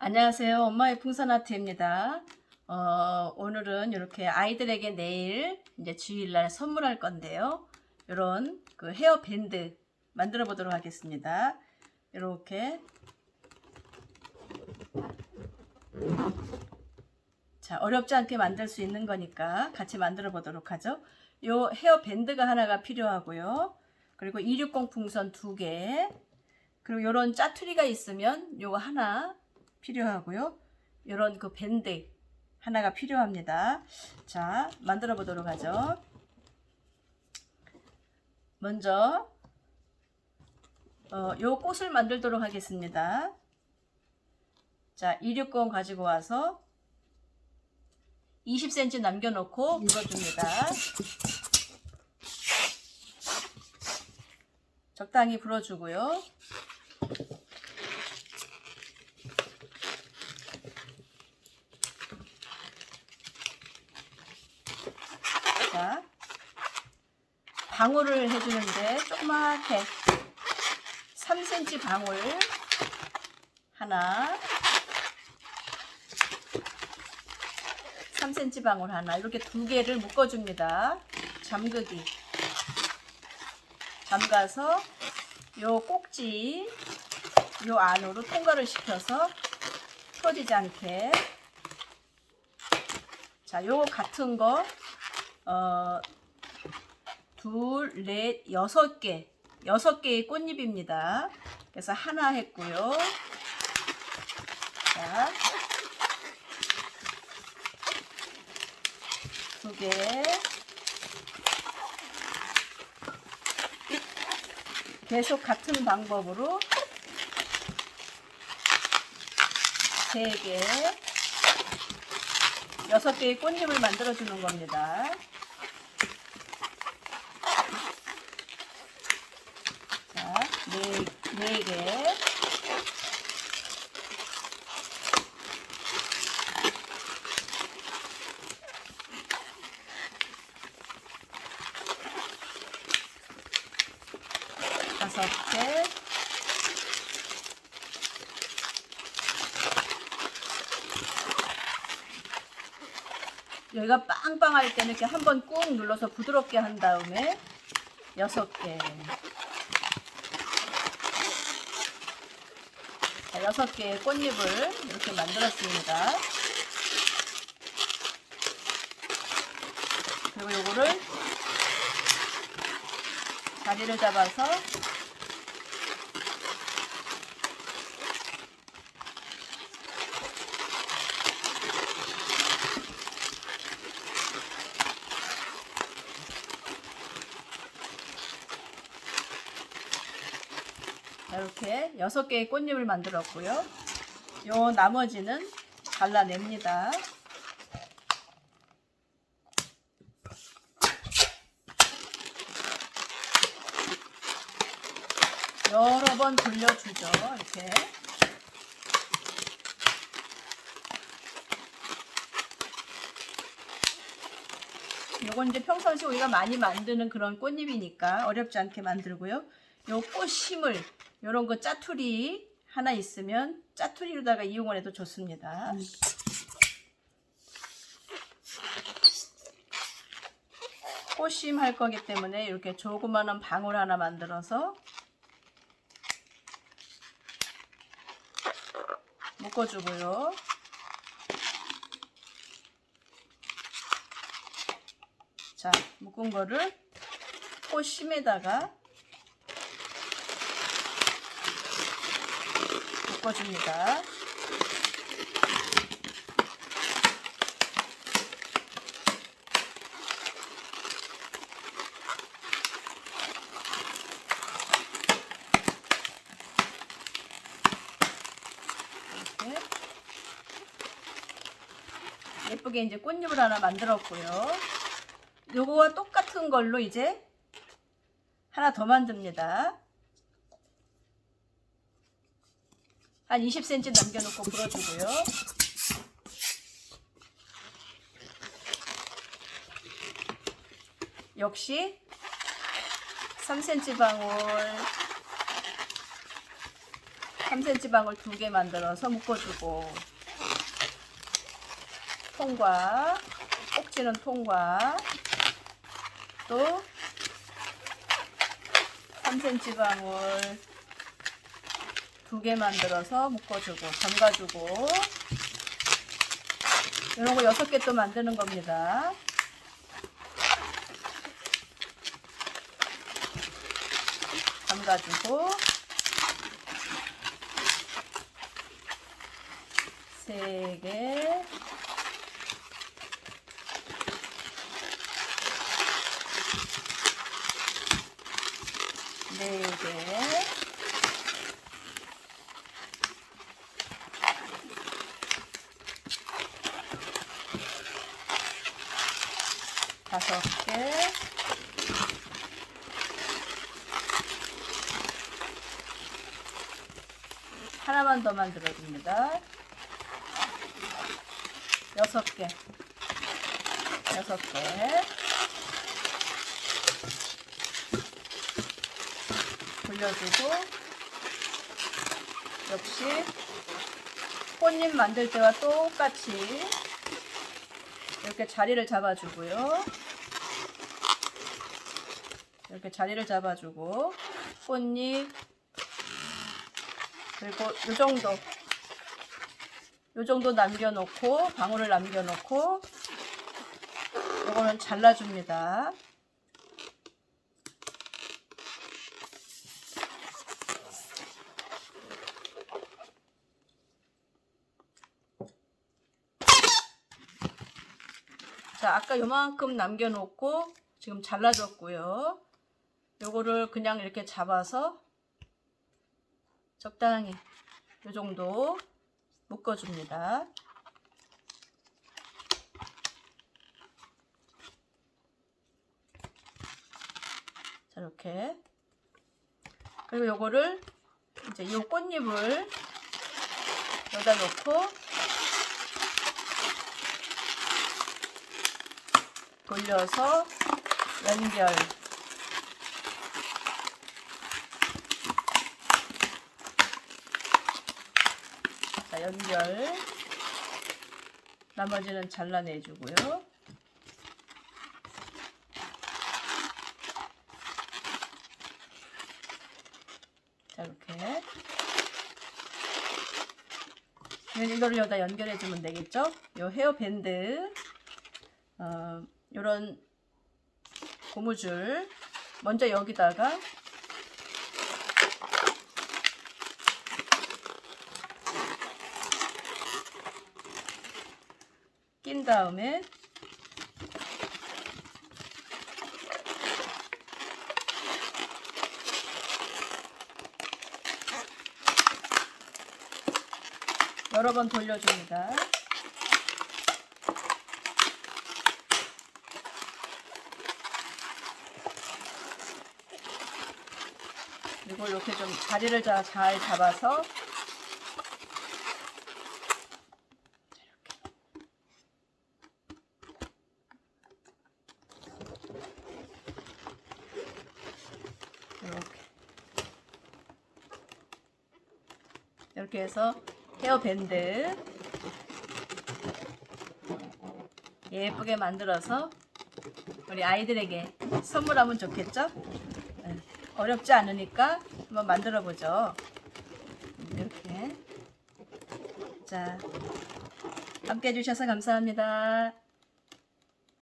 안녕하세요. 엄마의 풍선아트입니다. 어, 오늘은 이렇게 아이들에게 내일 이제 주일날 선물할 건데요. 이런 그 헤어 밴드 만들어 보도록 하겠습니다. 이렇게 자 어렵지 않게 만들 수 있는 거니까 같이 만들어 보도록 하죠. 요 헤어 밴드가 하나가 필요하고요. 그리고 260 풍선 두 개, 그리고 이런 짜투리가 있으면 요거 하나 필요하고요. 이런 그 밴드 하나가 필요합니다. 자, 만들어 보도록 하죠. 먼저 어, 요 꽃을 만들도록 하겠습니다. 자, 260 가지고 와서 20cm 남겨놓고 묶어줍니다. 적당히 불어주고요. 자, 방울을 해주는데 조그맣게 3cm 방울 하나 3cm 방울 하나 이렇게 두 개를 묶어줍니다. 잠그기 잠가서 요 꼭지 요 안으로 통과를 시켜서 터지지 않게 자, 요 같은 거 어, 둘, 넷, 여섯 개, 여섯 개의 꽃잎입니다. 그래서 하나 했고요. 자, 두 개, 계속 같은 방법으로 세 개, 여섯 개의 꽃잎을 만들어 주는 겁니다. 자, 네, 네 개. 다섯 개. 여기가 빵빵할 때는 이렇게 한번 꾹 눌러서 부드럽게 한 다음에 여섯 개. 자, 여섯 개의 꽃잎을 이렇게 만들었습니다. 그리고 요거를 자리를 잡아서 이렇게 여섯 개의 꽃잎을 만들었고요. 요 나머지는 잘라냅니다. 여러 번 돌려주죠. 이렇게. 요건 이제 평상시 우리가 많이 만드는 그런 꽃잎이니까 어렵지 않게 만들고요. 요 꽃심을 요런 거 짜투리 하나 있으면 짜투리로다가 이용을 해도 좋습니다. 꽃심 할 거기 때문에 이렇게 조그마한 방울 하나 만들어서 묶어주고요. 자, 묶은 거를 꽃심에다가 이렇게 예쁘게 이제 꽃잎을 하나 만들었고요. 요거와 똑같은 걸로 이제 하나 더 만듭니다. 한 20cm 남겨놓고 불어주고요. 역시 3cm 방울 3cm 방울 두 개 만들어서 묶어주고 통과 꼭지는 통과 또 3cm 방울 두 개 만들어서 묶어주고 잠가주고. 이런 거 여섯 개 또 만드는 겁니다. 잠가주고. 세 개, 네 개, 다섯 개, 하나만 더 만들어줍니다. 여섯 개, 여섯 개, 돌려주고 역시 꽃잎 만들 때와 똑같이 이렇게 자리를 잡아주고요. 이렇게 자리를 잡아주고 꽃잎 그리고 이 정도 이 정도 남겨놓고 방울을 남겨놓고 이거는 잘라줍니다. 자, 아까 요만큼 남겨놓고 지금 잘라줬고요. 요거를 그냥 이렇게 잡아서 적당히 요 정도 묶어줍니다. 자, 이렇게. 그리고 요거를 이제 요 꽃잎을 여기다 놓고 돌려서 연결 자 연결. 나머지는 잘라내 주고요. 자 이렇게. 이거를 여기다 연결해 주면 되겠죠? 요 헤어 밴드. 어, 요런 고무줄. 먼저 여기다가 다음에 여러 번 돌려줍니다. 그리고 이렇게 좀 자리를 자- 잘 잡아서 이렇게 이렇게 해서 헤어 밴드 예쁘게 만들어서 우리 아이들에게 선물하면 좋겠죠? 네. 어렵지 않으니까 한번 만들어 보죠. 이렇게. 자, 함께 해주셔서 감사합니다.